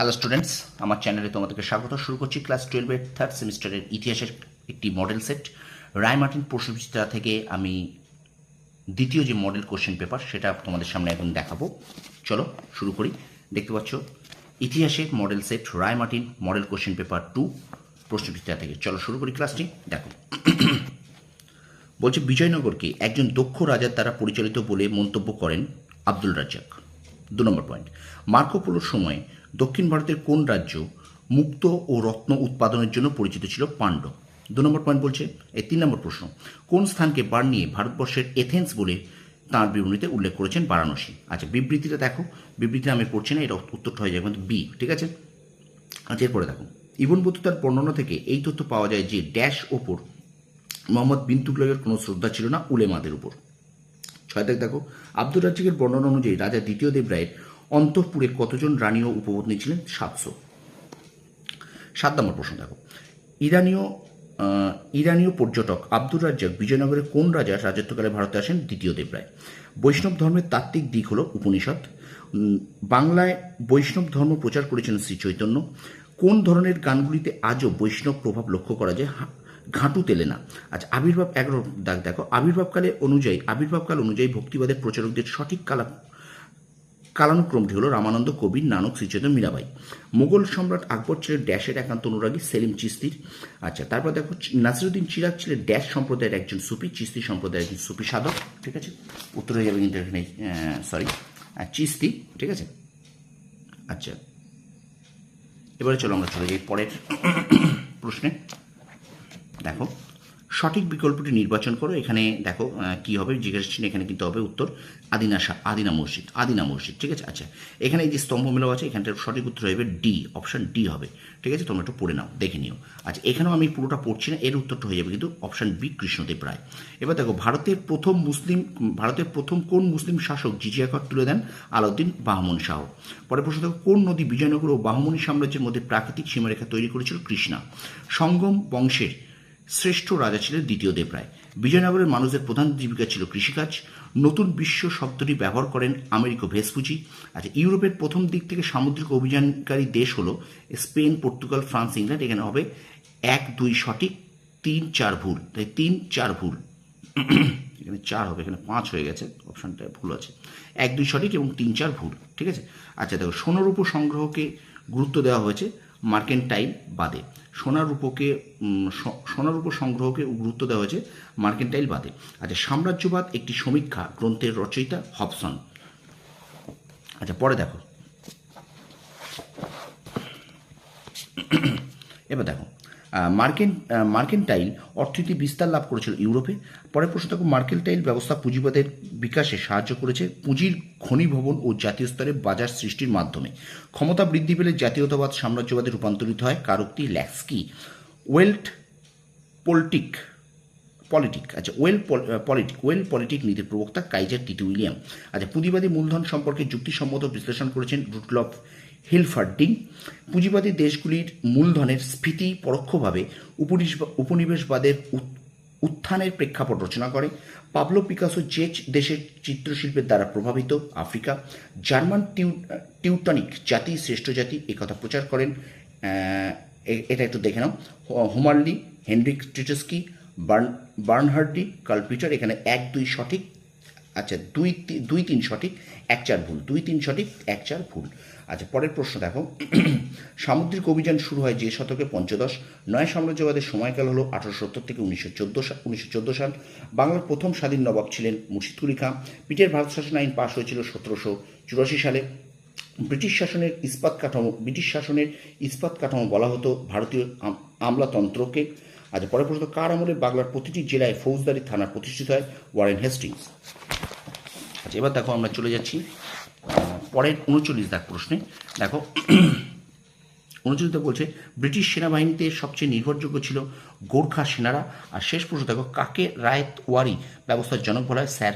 Hello students আমার চ্যানেলে তোমাদেরকে স্বাগত। শুরু করছি ক্লাস টুয়েলভের থার্ড সেমিস্টারের ইতিহাসের একটি মডেল সেট রায় মার্টিন প্রশ্নবিচিত্রা থেকে আমি দ্বিতীয় যে মডেল কোশ্চেন পেপার সেটা তোমাদের সামনে এখন দেখাবো। চলো, শুরু করি। দেখতে পাচ্ছ, ইতিহাসের model set Ray Martin model question paper two Prashnabichitra থেকে। চলো, শুরু করি ক্লাসটি দেখো। বলছে, বিজয়নগরকে একজন দক্ষ রাজার দ্বারা পরিচালিত বলে মন্তব্য করেন আব্দুল রাজ্জাক। দু নম্বর পয়েন্ট মার্কো পোলোর সময় দক্ষিণ ভারতের কোন রাজ্য মুক্ত ও রত্ন উৎপাদনের জন্য পরিচিত ছিল পাণ্ড দু নম্বর পয়েন্ট বলছে এই তিন নম্বর প্রশ্ন, কোন স্থানকে বার নিয়ে ভারতবর্ষের এথেন্স বলে তাঁর বিবরণীতে উল্লেখ করেছেন বারাণসী? আচ্ছা বিবৃতিটা দেখো বিবৃতিটা আমি পড়ছি না, এটা উত্তরটা হয়ে যাবে বি ঠিক আছে? আচ্ছা এরপরে দেখো, ইবন বতুতার বর্ণনা থেকে এই তথ্য পাওয়া যায় যে ড্যাশ ওপর মোহাম্মদ বিন তুগলকের কোনো শ্রদ্ধা ছিল না উলেমাদের উপর। ছয় দেখ, আব্দুর রাজ্জাকের বর্ণনা অনুযায়ী রাজা দ্বিতীয় দেবরায়ের অন্তঃপুরে কতজন রানী ও উপপত্নী ছিলেন? সাতশো। সাত নম্বর প্রশ্ন দেখো। ইরানীয় ইরানীয় পর্যটক আব্দুর রাজ্জাক বিজয়নগরের কোন রাজা রাজত্বকালে ভারতে আসেন? দ্বিতীয় দেবরায়। বৈষ্ণব ধর্মের তাত্ত্বিক দিক হল উপনিষদ। বাংলায় বৈষ্ণব ধর্ম প্রচার করেছেন শ্রী চৈতন্য। কোন ধরনের গানগুলিতে আজও বৈষ্ণব প্রভাব লক্ষ্য করা যায়? ঘাঁটু তেলে না। আচ্ছা আবির্ভাব, এগারো দাগ দেখো। আবির্ভাবকালে অনুযায়ী, আবির্ভাবকাল অনুযায়ী ভক্তিবাদের প্রচারকদের সঠিক কালা কালানুক্রমটি হলো রামানন্দ কবির, নানক, শ্রীচৈতন্য, মীরাবাই। মুঘল সম্রাট আকবর ছিলেন ড্যাশের একান্ত অনুরাগী, সেলিম চিস্তির আচ্ছা তারপর দেখো, নাসিরুদ্দিন চিরাগ ছিলেন ড্যাশ সম্প্রদায়ের একজন সুফি চিস্তি সম্প্রদায়ের একজন সুফি সাধক, ঠিক আছে? উত্তর হয়ে যাবে কিন্তু এখানে সরি চিস্তি ঠিক আছে? আচ্ছা এবারে চলো আমরা চলে যাই পরের প্রশ্নে। দেখো সঠিক বিকল্পটি নির্বাচন করো। এখানে দেখো কি হবে? জিজ্ঞাসা এখানে কিন্তু হবে উত্তর আদিনা আদিনা মসজিদ আদিনা মসজিদ, ঠিক আছে? আচ্ছা এখানে এই যে স্তম্ভ মেলাও আছে, এখানটার সঠিক উত্তর হবে ডি অপশন ডি হবে, ঠিক আছে? তোমরা একটু পড়ে নাও, দেখে নিও। আচ্ছা এখানেও আমি পুরোটা পড়ছি না, এর উত্তরটা হয়ে যাবে কিন্তু অপশন বি কৃষ্ণদেব রায়। এবার দেখো, ভারতের প্রথম মুসলিম, ভারতের প্রথম কোন মুসলিম শাসক জিজিয়া কর তুলে দেন? আলাউদ্দিন, বাহমন শাহ। পরে প্রশ্ন দেখো, কোন নদী বিজয়নগর ও বাহমনি সাম্রাজ্যের মধ্যে প্রাকৃতিক সীমারেখা তৈরি করেছিল কৃষ্ণা? সঙ্গম বংশের শ্রেষ্ঠ রাজা ছিলেন দ্বিতীয় দেবরায়। বিজয়নগরের মানুষদের প্রধান জীবিকা ছিল কৃষিকাজ। নতুন বিশ্ব শব্দটি ব্যবহার করেন আমেরিকো ভেসপুচি আচ্ছা ইউরোপের প্রথম দিক থেকে সামুদ্রিক অভিযানকারী দেশ হলো স্পেন, পর্তুগাল, ফ্রান্স, ইংল্যান্ড। এখানে হবে এক, দুই, সঠিক, তিন, চার ভুল। তাই তিন, চার ভুল। এখানে চার হবে, এখানে পাঁচ হয়ে গেছে। অপশানটা ভুল আছে। এক, দুই সঠিক এবং তিন, চার ভুল। ঠিক আছে? আচ্ছা দেখো সোনার উপ সংগ্রহকে গুরুত্ব দেওয়া হয়েছে। মার্কেন্টাইল বাদে। সোনার রূপকে সোনার রূপ সংগ্রহকে গুরুত্ব দেওয়া হয়েছে মার্কেন্টাইল বাদে। আচ্ছা সাম্রাজ্যবাদ একটি সমীক্ষা গ্রন্থের রচয়িতা হবসন। আচ্ছা পরে দেখো। এবার দেখো মার্কেন মার্কেন্টাইল অর্থনীতি বিস্তার লাভ করেছিল ইউরোপে। পরে প্রশ্ন দেখো মার্কেন্টাইল ব্যবস্থা পুঁজিবাদের বিকাশে সাহায্য করেছে পুঁজির ঘনীভবন ও জাতীয় স্তরে বাজার সৃষ্টির মাধ্যমে। ক্ষমতা বৃদ্ধি পেলে জাতীয়তাবাদ সাম্রাজ্যবাদে রূপান্তরিত হয় কারকটি ল্যাক্সকি। ওয়েল্ট পোল্টিক, পলিটিক আচ্ছা ওয়েল পলিটিক ওয়েল পলিটিক নীতির প্রবক্তা কাইজার টিটি উইলিয়াম। আচ্ছা পুঁজিবাদী মূলধন সম্পর্কে যুক্তিসম্মত বিশ্লেষণ করেছেন রুটলফ হিলফার্ডিং, পুঁজিবাদী দেশগুলির মূলধনের স্ফীতি পরোক্ষভাবে উপনিবেশ- উপনিবেশবাদের উত- উত্থানের প্রেক্ষাপট রচনা করে। পাবলো পিকাসো যে দেশের চিত্রশিল্পের দ্বারা প্রভাবিত আফ্রিকা। জার্মান টিউ টিউটনিক জাতি, শ্রেষ্ঠ জাতি একথা প্রচার করেন এটা একটু দেখে নাও। হোমারলি, হেনরিক ট্রিটস্কি বার্ন বার্নহার্ডি কালপিটার এখানে এক দুই সঠিক আচ্ছা দুই দুই তিন সঠিক, এক চার ভুল। দুই তিন সঠিক, এক চার ভুল। আচ্ছা পরের প্রশ্ন দেখো। সামুদ্রিক অভিযান শুরু হয় যে শতকে পঞ্চদশ। নয় সাম্রাজ্যবাদের সময়কাল হলো আঠারোশো সত্তর থেকে উনিশশো চোদ্দ সাল উনিশশো চোদ্দ সাল। বাংলার প্রথম স্বাধীন নবাব ছিলেন মুর্শিদ কুলি খাঁ। পিটের ভারত শাসন আইন পাশ হয়েছিল সতেরোশো চুরাশি সালে। ব্রিটিশ শাসনের ইস্পাত কাঠামো, ব্রিটিশ শাসনের ইস্পাত কাঠামো বলা হতো ভারতীয় আমলাতন্ত্রকে। আজ পরে প্রশ্ন, কার আমলে বাংলার প্রতিটি জেলায় ফৌজদারি থানা প্রতিষ্ঠিত হয়? Warren Hastings. আচ্ছা এবার দেখো আমরা চলে যাচ্ছি পরের উনচল্লিশ দাগ প্রশ্নে। দেখো, উনচল্লিশে বলছে, ব্রিটিশ সেনাবাহিনীতে সবচেয়ে নির্ভরযোগ্য ছিল গোর্খা সেনারা। আর শেষ প্রশ্ন, দেখো, কাকে রায়ত ওয়ারি ব্যবস্থার জনক বলা হয়? স্যার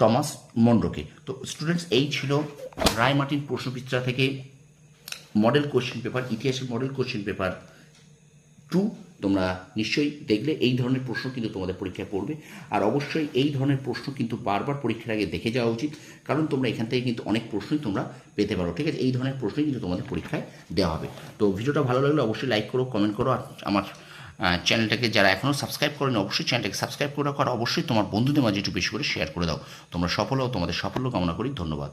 টমাস মন্ড্রোকে তো স্টুডেন্টস এই ছিল রায় মার্টিন প্রশ্নবিচিত্রা থেকে মডেল কোশ্চেন পেপার ইতিহাসের মডেল কোশ্চেন পেপার টু তোমরা নিশ্চয়ই দেখলে এই ধরনের প্রশ্ন কিন্তু তোমাদের পরীক্ষায় পড়বে। আর অবশ্যই এই ধরনের প্রশ্ন কিন্তু বারবার পরীক্ষার আগে দেখে যাওয়া উচিত, কারণ তোমরা এখান থেকে কিন্তু অনেক প্রশ্নই তোমরা পেতে পারো, ঠিক আছে? এই ধরনের প্রশ্নই কিন্তু তোমাদের পরীক্ষায় দেওয়া হবে। তো ভিডিওটা ভালো লাগলে অবশ্যই লাইক করো কমেন্ট করো, আর আমার চ্যানেলটাকে যারা এখনও সাবস্ক্রাইব করেনি, অবশ্যই চ্যানেলটাকে সাবস্ক্রাইব করে রাখো, আর অবশ্যই তোমার বন্ধুদের মাঝে একটু বেশি করে শেয়ার করে দাও। তোমরা সফল হও, তোমাদের সাফল্য কামনা করি, ধন্যবাদ।